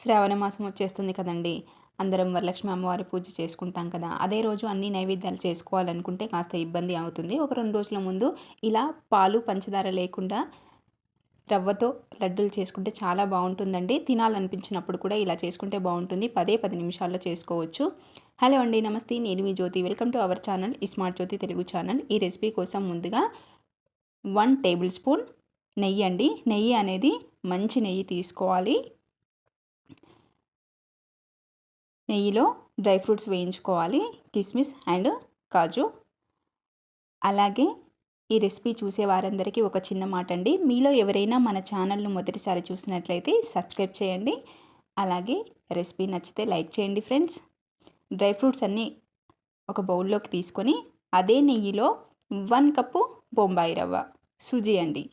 శ్రావణ మాసం వచ్చేస్తుంది కదండి. అందరం వరలక్ష్మి అమ్మవారి పూజ చేసుకుంటాం కదా. అదే రోజు అన్ని నైవేద్యాలు చేసుకోవాలనుకుంటే కాస్త ఇబ్బంది అవుతుంది. ఒక రెండు రోజుల ముందు ఇలా పాలు పంచదార లేకుండా రవ్వతో లడ్డూలు చేసుకుంటే చాలా బాగుంటుందండి. తినాలనిపించినప్పుడు కూడా ఇలా చేసుకుంటే బాగుంటుంది. పదే పది నిమిషాల్లో చేసుకోవచ్చు. హలో అండి నమస్తే. నేను మీ Jyothi. Welcome to our channel smart Jyothi Telugu channel. ఈ రెసిపీ కోసం ముందుగా వన్ టేబుల్ స్పూన్ నెయ్యి అండి. నెయ్యి అనేది మంచి నెయ్యి తీసుకోవాలి. నెయ్యిలో డ్రై ఫ్రూట్స్ వేయించుకోవాలి కిస్మిస్ అండ్ కాజు. అలాగే ఈ రెసిపీ చూసే వారందరికీ ఒక చిన్న మాట అండి. మీలో ఎవరైనా మన ఛానల్ను మొదటిసారి చూసినట్లయితే సబ్స్క్రైబ్ చేయండి. అలాగే రెసిపీ నచ్చితే లైక్ చేయండి ఫ్రెండ్స్. డ్రై ఫ్రూట్స్ అన్నీ ఒక బౌల్లోకి తీసుకొని అదే నెయ్యిలో వన్ కప్పు బొంబాయి రవ్వ. సుజీ అండి.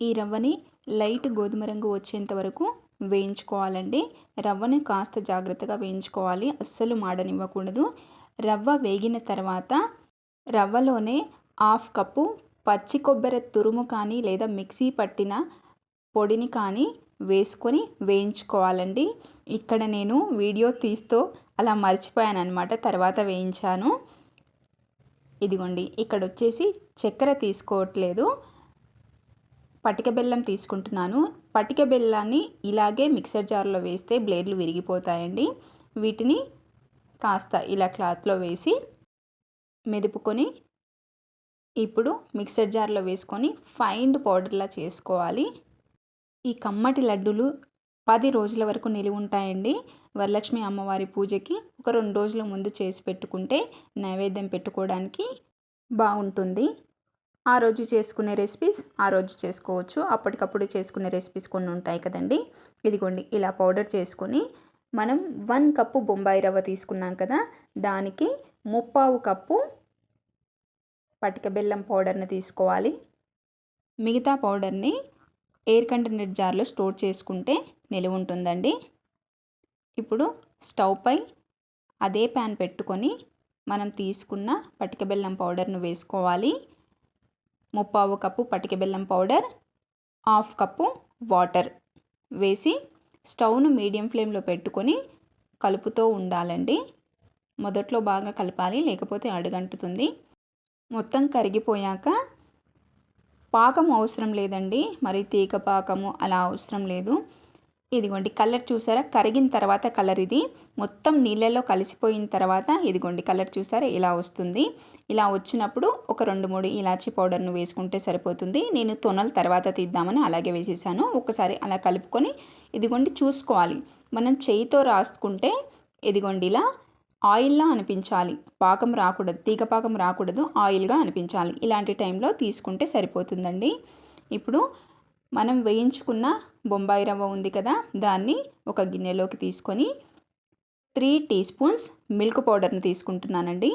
ఈ రవ్వని లైట్ గోధుమ రంగు వచ్చేంత వరకు వేయించుకోవాలండి. రవ్వని కాస్త జాగ్రత్తగా వేయించుకోవాలి. అస్సలు మాడనివ్వకూడదు. రవ్వ వేగిన తర్వాత రవ్వలోనే హాఫ్ కప్పు పచ్చి కొబ్బరి తురుము కానీ లేదా మిక్సీ పట్టిన పొడిని కానీ వేసుకొని వేయించుకోవాలండి. ఇక్కడ నేను వీడియో తీస్తూ అలా మర్చిపోయాను అనమాట తర్వాత వేయించాను. ఇదిగోండి. ఇక్కడ వచ్చేసి చక్కెర తీసుకోవట్లేదు. పటిక బెల్లం తీసుకుంటున్నాను. పటిక బెల్లాన్ని ఇలాగే మిక్సర్ జార్లో వేస్తే బ్లేడ్లు విరిగిపోతాయండి. వీటిని కాస్త ఇలా క్లాత్లో వేసి మెదుపుకొని ఇప్పుడు మిక్సర్ జార్లో వేసుకొని ఫైన్ పౌడర్లా చేసుకోవాలి. ఈ కమ్మటి లడ్డూలు పది రోజుల వరకు నిలివి ఉంటాయండి. వరలక్ష్మి అమ్మవారి పూజకి ఒక రెండు రోజుల ముందు చేసి పెట్టుకుంటే నైవేద్యం పెట్టుకోవడానికి బాగుంటుంది. ఆ రోజు చేసుకునే రెసిపీస్ ఆ రోజు చేసుకోవచ్చు. అప్పటికప్పుడు చేసుకునే రెసిపీస్ కొన్ని ఉంటాయి కదండి. ఇదిగోండి ఇలా పౌడర్ చేసుకొని మనం వన్ కప్పు బొంబాయి రవ్వ తీసుకున్నాం కదా దానికి ముప్పావు కప్పు పటిక బెల్లం పౌడర్ని తీసుకోవాలి. మిగతా పౌడర్ని ఎయిర్ కంటైనర్ జార్లో స్టోర్ చేసుకుంటే నిలువ ఉంటుందండి. ఇప్పుడు స్టవ్ పై అదే ప్యాన్ పెట్టుకొని మనం తీసుకున్న పటిక బెల్లం పౌడర్ను వేసుకోవాలి. ముప్పావు కప్పు పటిక బెల్లం పౌడర్ హాఫ్ కప్పు వాటర్ వేసి స్టవ్ను మీడియం ఫ్లేమ్లో పెట్టుకొని కలుపుతూ ఉండాలండి. మొదట్లో బాగా కలపాలి లేకపోతే అడుగంటుతుంది. మొత్తం కరిగిపోయాక పాకం అవసరం లేదండి. మరి తీగ పాకము అలా అవసరం లేదు. ఇదిగోండి కలర్ చూసారా? కరిగిన తర్వాత కలర్ ఇది. మొత్తం నీళ్ళలో కలిసిపోయిన తర్వాత ఇదిగోండి కలర్ చూసారా? ఇలా వస్తుంది. ఇలా వచ్చినప్పుడు ఒక రెండు మూడు ఇలాచీ పౌడర్ను వేసుకుంటే సరిపోతుంది. నేను తొనలు తర్వాత తీద్దామని అలాగే వేసేసాను. ఒకసారి అలా కలుపుకొని ఇదిగోండి చూసుకోవాలి. మనం చేయితో రాసుకుంటే ఇదిగోండి ఇలా ఆయిల్లా అనిపించాలి. పాకం రాకూడదు తీగ పాకం రాకూడదు ఆయిల్గా అనిపించాలి. ఇలాంటి టైంలో తీసుకుంటే సరిపోతుందండి. ఇప్పుడు మనం వేయించుకున్న బొంబాయి రవ్వ ఉంది కదా దాన్ని ఒక గిన్నెలోకి తీసుకొని త్రీ టీ స్పూన్స్ మిల్క్ పౌడర్ని తీసుకుంటున్నానండి.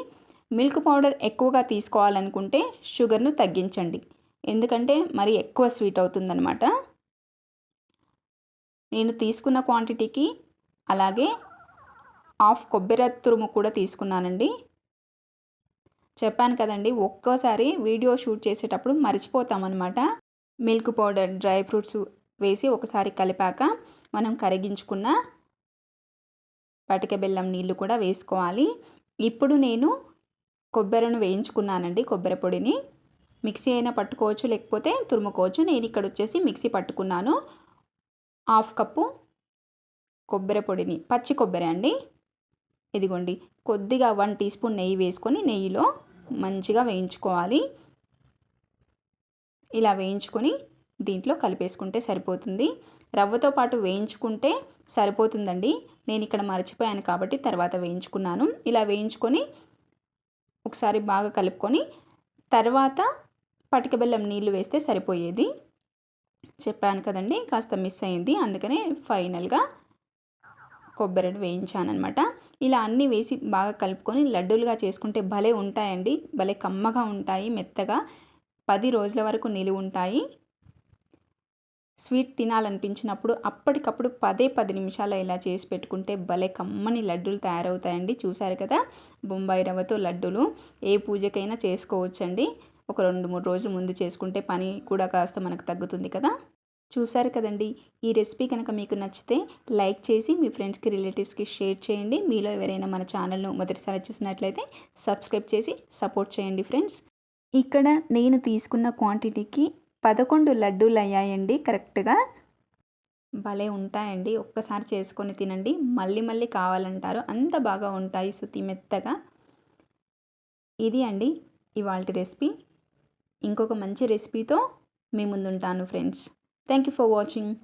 మిల్క్ పౌడర్ ఎక్కువగా తీసుకోవాలనుకుంటే షుగర్ను తగ్గించండి. ఎందుకంటే మరి ఎక్కువ స్వీట్ అవుతుందన్నమాట. నేను తీసుకున్న క్వాంటిటీకి అలాగే హాఫ్ కొబ్బరి తురుము కూడా తీసుకున్నానండి. చెప్పాను కదండి ఒక్కోసారి వీడియో షూట్ చేసేటప్పుడు మర్చిపోతామన్నమాట. మిల్క్ పౌడర్ డ్రై ఫ్రూట్స్ వేసి ఒకసారి కలిపాక మనం కరిగించుకున్న పటిక బెల్లం నీళ్ళు కూడా వేసుకోవాలి. ఇప్పుడు నేను కొబ్బరిను వేయించుకున్నానండి కొబ్బరి పొడిని. మిక్సీ అయినా పట్టుకోవచ్చు లేకపోతే తురుముకోవచ్చు. నేను ఇక్కడ వచ్చేసి మిక్సీ పట్టుకున్నాను. హాఫ్ కప్పు కొబ్బరి పొడిని పచ్చి కొబ్బరి అండి. ఇదిగోండి కొద్దిగా వన్ టీ స్పూన్ నెయ్యి వేసుకొని నెయ్యిలో మంచిగా వేయించుకోవాలి. ఇలా వేయించుకొని దీంట్లో కలిపేసుకుంటే సరిపోతుంది. రవ్వతో పాటు వేయించుకుంటే సరిపోతుందండి. నేను ఇక్కడ మర్చిపోయాను కాబట్టి తర్వాత వేయించుకున్నాను. ఇలా వేయించుకొని ఒకసారి బాగా కలుపుకొని తర్వాత పటిక బెల్లం నీళ్ళు వేస్తే సరిపోయేది. చెప్పాను కదండి కాస్త మిస్ అయింది. అందుకనే ఫైనల్గా కొబ్బరి వేయించానమాట ఇలా అన్నీ వేసి బాగా కలుపుకొని లడ్డూలుగా చేసుకుంటే భలే ఉంటాయండి. భలే కమ్మగా ఉంటాయి మెత్తగా. పది రోజుల వరకు నిలువ ఉంటాయి. స్వీట్ తినాలనిపించినప్పుడు అప్పటికప్పుడు పదే పది నిమిషాలు ఇలా చేసి పెట్టుకుంటే భలే కమ్మని లడ్డూలు తయారవుతాయండి. చూసారు కదా? బొంబాయి రవ్వతో లడ్డూలు ఏ పూజకైనా చేసుకోవచ్చండి. ఒక రెండు మూడు రోజులు ముందు చేసుకుంటే పని కూడా కాస్త మనకు తగ్గుతుంది కదా? చూసారు కదండి? ఈ రెసిపీ కనుక మీకు నచ్చితే లైక్ చేసి మీ ఫ్రెండ్స్కి రిలేటివ్స్కి షేర్ చేయండి. మీలో ఎవరైనా మన ఛానల్ను మొదటిసారి చూసినట్లయితే సబ్స్క్రైబ్ చేసి సపోర్ట్ చేయండి ఫ్రెండ్స్. ఇక్కడ నేను తీసుకున్న క్వాంటిటీకి పదకొండు లడ్డూలు అయ్యాయండి కరెక్ట్గా? భలే ఉంటాయండి ఒక్కసారి చేసుకొని తినండి. మళ్ళీ మళ్ళీ కావాలంటారు అంత బాగా ఉంటాయి సుతి మెత్తగా. ఇది అండి ఇవాళ రెసిపీ. ఇంకొక మంచి రెసిపీతో మీ ముందుంటాను friends. Thank you for watching.